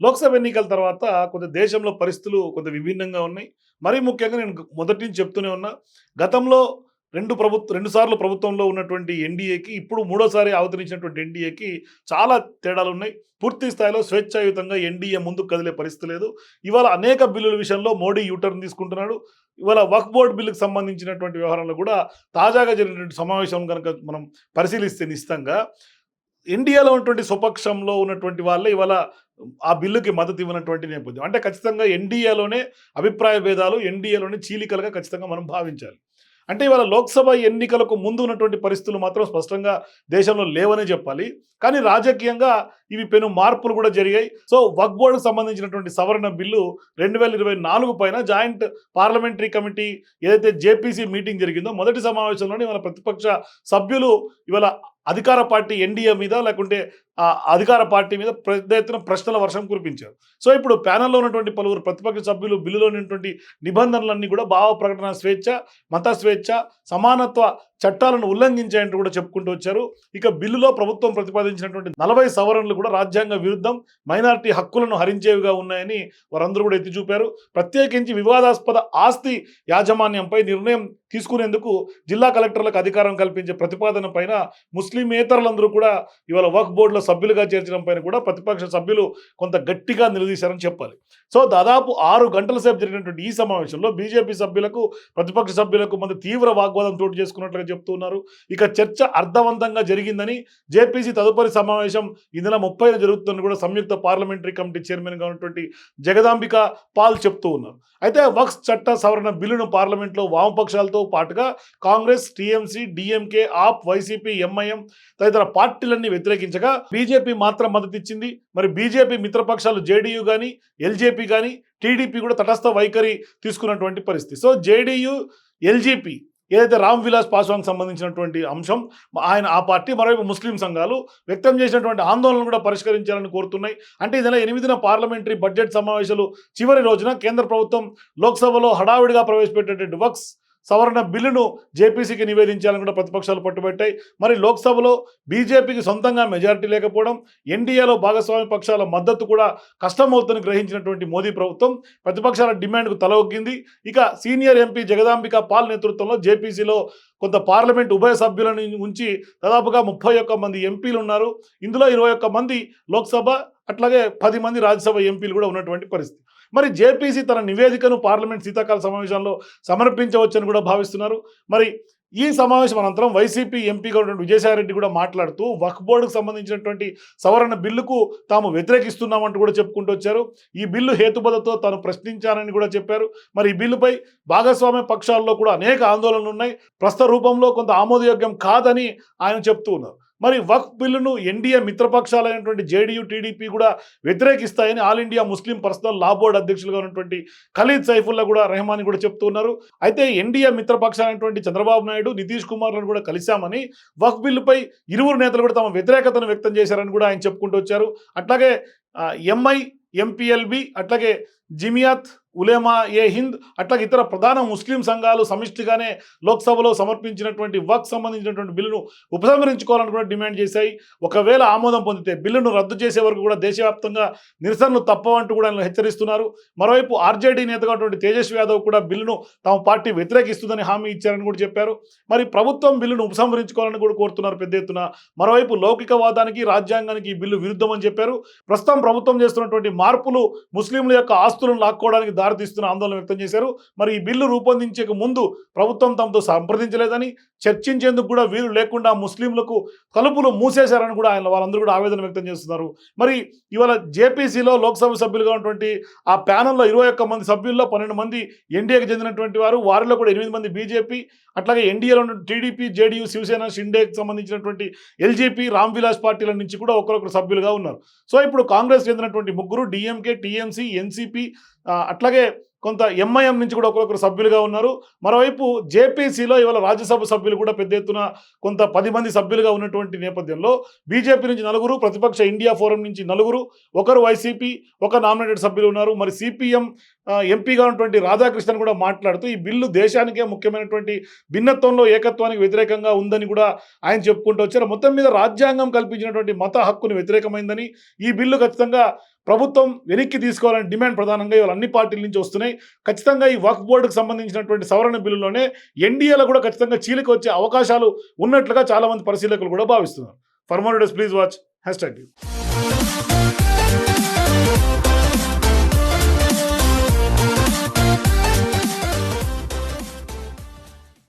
లోక్సభ ఎన్నికల తర్వాత కొంత దేశంలో పరిస్థితులు కొంత విభిన్నంగా ఉన్నాయి. మరీ ముఖ్యంగా నేను మొదటి నుంచి చెప్తూనే ఉన్నా గతంలో రెండు ప్రభుత్వ రెండు సార్లు ప్రభుత్వంలో ఉన్నటువంటి ఎన్డీఏకి ఇప్పుడు మూడోసారి అవతరించినటువంటి ఎన్డీఏకి చాలా తేడాలు ఉన్నాయి. పూర్తి స్థాయిలో స్వేచ్ఛాయుతంగా ఎన్డీఏ ముందుకు కదిలే పరిస్థితి లేదు. ఇవాళ అనేక బిల్లుల విషయంలో మోడీ యూటర్న్ తీసుకుంటున్నాడు. ఇవాళ వక్ బోర్డ్ బిల్లుకు సంబంధించినటువంటి వ్యవహారంలో కూడా తాజాగా జరిగినటువంటి సమావేశం కనుక మనం పరిశీలిస్తే నిశ్చితంగా ఎన్డీఏలో ఉన్నటువంటి స్వపక్షంలో ఉన్నటువంటి వాళ్ళే ఇవాళ ఆ బిల్లుకి మద్దతు ఇవ్వనటువంటి నేపథ్యం. అంటే ఖచ్చితంగా ఎన్డీఏలోనే అభిప్రాయ భేదాలు ఎన్డీఏలోనే చీలికలుగా ఖచ్చితంగా మనం భావించాలి. అంటే ఇవాళ లోక్సభ ఎన్నికలకు ముందు ఉన్నటువంటి పరిస్థితులు మాత్రం స్పష్టంగా దేశంలో లేవనే చెప్పాలి. కానీ రాజకీయంగా ఇవి పెను మార్పులు కూడా జరిగాయి. సో వక్ బోర్డుకు సంబంధించినటువంటి సవరణ బిల్లు రెండు వేల ఇరవై నాలుగు పైన జాయింట్ పార్లమెంటరీ కమిటీ ఏదైతే జేపీసీ మీటింగ్ జరిగిందో మొదటి సమావేశంలోనే ఇవాళ ప్రతిపక్ష సభ్యులు ఇవాళ అధికార పార్టీ ఎన్డీఏ మీద లేకుంటే అధికార పార్టీ మీద పెద్ద ఎత్తున ప్రశ్నల వర్షం కురిపించారు. సో ఇప్పుడు ప్యానెల్లో ఉన్నటువంటి పలువురు ప్రతిపక్ష సభ్యులు బిల్లులో ఉన్నటువంటి నిబంధనలన్నీ కూడా భావ ప్రకటన స్వేచ్ఛ మత స్వేచ్ఛ సమానత్వ చట్టాలను ఉల్లంఘించాయంటూ కూడా చెప్పుకుంటూ వచ్చారు. ఇక బిల్లులో ప్రభుత్వం ప్రతిపాదించినటువంటి నలభై సవరణలు కూడా రాజ్యాంగ విరుద్ధం మైనారిటీ హక్కులను హరించేవిగా ఉన్నాయని వారందరూ కూడా ఎత్తి చూపారు. ప్రత్యేకించి వివాదాస్పద ఆస్తి యాజమాన్యంపై నిర్ణయం తీసుకునేందుకు జిల్లా కలెక్టర్లకు అధికారం కల్పించే ప్రతిపాదన పైన ముస్లిమేతరులందరూ కూడా ఇవాళ వక్ బోర్డులో సభ్యులుగా చేర్చడం పైన కూడా ప్రతిపక్ష సభ్యులు కొంత గట్టిగా నిలదీశారని చెప్పాలి. సో దాదాపు ఆరు గంటల సేపు జరిగినటువంటి ఈ సమావేశంలో బీజేపీ సభ్యులకు ప్రతిపక్ష సభ్యులకు మధ్య తీవ్ర వాగ్వాదం చోటు చేసుకున్నట్లుగా చెప్తున్నారు. ఇక చర్చ అర్థవంతంగా జరిగిందని జేపీసీ తదుపరి సమావేశం ఈ నెల ముప్పైన జరుగుతుందని కూడా సంయుక్త పార్లమెంటరీ కమిటీ చైర్మన్గా ఉన్నటువంటి జగదాంబిక పాల్ చెప్తూ ఉన్నారు. అయితే వక్స్ చట్ట సవరణ బిల్లును పార్లమెంట్లో వామపక్షాలతో పాటుగా Congress TMC DMK AAP YCP MIM తదితర పార్టీలన్నీ వ్యతిరేకించగా బీజేపీ మాత్రం మద్దతు ఇచ్చింది మరి బీజేపీ మిత్రపక్షాలు జేడీయూ కానీ ఎల్జేపీ కానీ టీడీపీ కూడా తటస్థ వైఖరి తీసుకున్నటువంటి పరిస్థితి. సో జేడీయూ ఎల్జీపీ ఏదైతే రామ్ విలాస్ పాస్వాన్కి సంబంధించినటువంటి అంశం ఆయన ఆ పార్టీ మరోవైపు ముస్లిం సంఘాలు వ్యక్తం చేసినటువంటి ఆందోళనలు కూడా పరిష్కరించాలని కోరుతున్నాయి. అంటే ఈ నెల ఎనిమిదిన పార్లమెంటరీ బడ్జెట్ సమావేశాలు చివరి రోజున కేంద్ర ప్రభుత్వం లోక్సభలో హడావిడిగా ప్రవేశపెట్టేటువంటి వక్స్ సవరణ బిల్లును జేపీసీకి నివేదించాలని కూడా ప్రతిపక్షాలు పట్టుబట్టాయి. మరి లోక్సభలో బీజేపీకి సొంతంగా మెజారిటీ లేకపోవడం ఎన్డీఏలో భాగస్వామి పక్షాల మద్దతు కూడా కష్టమవుతుందని గ్రహించినటువంటి మోదీ ప్రభుత్వం ప్రతిపక్షాల డిమాండ్కు తలవొగ్గింది ఇక సీనియర్ ఎంపీ జగదాంబిక పాల్ నేతృత్వంలో జేపీసీలో కొంత పార్లమెంట్ ఉభయ సభ్యులను ఉంచి దాదాపుగా ముప్పై ఒక్క మంది ఎంపీలు ఉన్నారు. ఇందులో ఇరవై ఒక్క మంది లోక్సభ అట్లాగే పది మంది రాజ్యసభ ఎంపీలు కూడా ఉన్నటువంటి పరిస్థితి. మరి జేపీసీ తన నివేదికను పార్లమెంట్ శీతాకాల సమావేశంలో సమర్పించవచ్చని కూడా భావిస్తున్నారు. మరి ఈ సమావేశం అనంతరం వైసీపీ ఎంపీగా ఉన్నటువంటి విజయసాయిరెడ్డి కూడా మాట్లాడుతూ వక్ఫ్ బోర్డుకు సంబంధించినటువంటి సవరణ బిల్లుకు తాము వ్యతిరేకిస్తున్నామంటూ కూడా చెప్పుకుంటూ వచ్చారు. ఈ బిల్లు హేతుబద్ధతో తాను ప్రశ్నించానని కూడా చెప్పారు. మరి ఈ బిల్లుపై భాగస్వామ్య పక్షాల్లో కూడా అనేక ఆందోళనలు ఉన్నాయి. ప్రస్తుత రూపంలో కొంత ఆమోదయోగ్యం కాదని ఆయన చెప్తూ ఉన్నారు. మరి వక్ బిల్లును ఎన్డీఏ మిత్రపక్షాలైనటువంటి జేడీయూ టీడీపీ కూడా వ్యతిరేకిస్తాయని all India Muslim personal law board అధ్యక్షులుగా ఉన్నటువంటి ఖలీద్ సైఫుల్లా కూడా రెహమాన్ కూడా చెప్తున్నారు అయితే ఎన్డీఏ మిత్రపక్షాలైనటువంటి చంద్రబాబు నాయుడు నితీష్ కుమార్లను కూడా కలిశామని వక్ బిల్లుపై ఇరువురు నేతలు కూడా తమ వ్యతిరేకతను వ్యక్తం చేశారని కూడా ఆయన చెప్పుకుంటూ వచ్చారు. అట్లాగే ఎంఐ ఎంపీఎల్బి అట్లాగే జిమియాత్ ఉలేమా ఏ హింద్ అట్లాగే ఇతర ప్రధాన ముస్లిం సంఘాలు సమిష్టిగానే లోక్సభలో సమర్పించినటువంటి వక్ సంబంధించినటువంటి బిల్లును ఉపసంహరించుకోవాలని కూడా డిమాండ్ చేశాయి. ఒకవేళ ఆమోదం పొందితే బిల్లును రద్దు చేసే వరకు కూడా దేశవ్యాప్తంగా నిరసనలు తప్పవంటూ కూడా ఆయన హెచ్చరిస్తున్నారు. మరోవైపు ఆర్జేడీ నేతగా ఉన్నటువంటి తేజస్వి యాదవ్ కూడా బిల్లును తమ పార్టీ వ్యతిరేకిస్తుందని హామీ ఇచ్చారని కూడా చెప్పారు. మరి ప్రభుత్వం బిల్లును ఉపసంహరించుకోవాలని కూడా కోరుతున్నారు పెద్ద ఎత్తున. మరోవైపు లౌకికవాదానికి రాజ్యాంగానికి ఈ బిల్లు విరుద్ధమని చెప్పారు. ప్రస్తుతం ప్రభుత్వం చేస్తున్నటువంటి మార్పులు ముస్లింల యొక్క ఆస్తులను లాక్కోవడానికి దారితీస్తున్న ఆందోళన వ్యక్తం చేశారు. మరి ఈ బిల్లు రూపొందించక ముందు ప్రభుత్వం తమతో సంప్రదించలేదని చర్చించేందుకు కూడా వీలు లేకుండా ముస్లింలకు తలుపులు మూసేశారని కూడా ఆయన వాళ్ళందరూ కూడా ఆవేదన వ్యక్తం చేస్తున్నారు. మరి ఇవాళ జేపీసీలో లోక్సభ సభ్యులుగా ఉన్నటువంటి ఆ ప్యానల్లో ఇరవై ఒక్క మంది సభ్యుల్లో పన్నెండు మంది ఎన్డీఏకి చెందినటువంటి వారు వారిలో కూడా ఎనిమిది మంది బీజేపీ అట్లాగే ఎన్డీఏలో ఉన్న టీడీపీ జేడీయూ శివసేన షిండేకి సంబంధించినటువంటి ఎల్జీపీ రామ్ విలాస్ పార్టీల నుంచి కూడా ఒకరొకరు సభ్యులుగా ఉన్నారు. సో ఇప్పుడు కాంగ్రెస్ చెందినటువంటి ముగ్గురు డిఎంకే టీఎంసీ ఎన్సీపీ అట్లాగే பிறகு కొంత ఎంఐఎం నుంచి కూడా ఒకరొకరు సభ్యులుగా ఉన్నారు. మరోవైపు జేపీసీలో ఇవాళ రాజ్యసభ సభ్యులు కూడా పెద్ద ఎత్తున కొంత పది మంది సభ్యులుగా ఉన్నటువంటి నేపథ్యంలో బీజేపీ నుంచి నలుగురు ప్రతిపక్ష ఇండియా ఫోరం నుంచి నలుగురు ఒకరు వైసీపీ ఒక నామినేటెడ్ సభ్యులు ఉన్నారు. మరి సిపిఎం ఎంపీగా ఉన్నటువంటి రాధాకృష్ణన్ కూడా మాట్లాడుతూ ఈ బిల్లు దేశానికే ముఖ్యమైనటువంటి భిన్నత్వంలో ఏకత్వానికి వ్యతిరేకంగా ఉందని కూడా ఆయన చెప్పుకుంటూ వచ్చారు. మొత్తం మీద రాజ్యాంగం కల్పించినటువంటి మత హక్కుని వ్యతిరేకమైందని ఈ బిల్లు ఖచ్చితంగా ప్రభుత్వం వెనక్కి తీసుకోవాలని డిమాండ్ ప్రధానంగా ఇవాళ అన్ని పార్టీల నుంచి వస్తున్నాయి. ఖచ్చితంగా ఈ వక్ఫ్ బోర్డుకు సంబంధించినటువంటి సవరణ బిల్లులోనే ఎన్డీఏలో కూడా ఖచ్చితంగా చీలిక వచ్చే అవకాశాలు ఉన్నట్లుగా చాలా మంది పరిశీలకులు కూడా భావిస్తున్నారు. For more please watch hashtag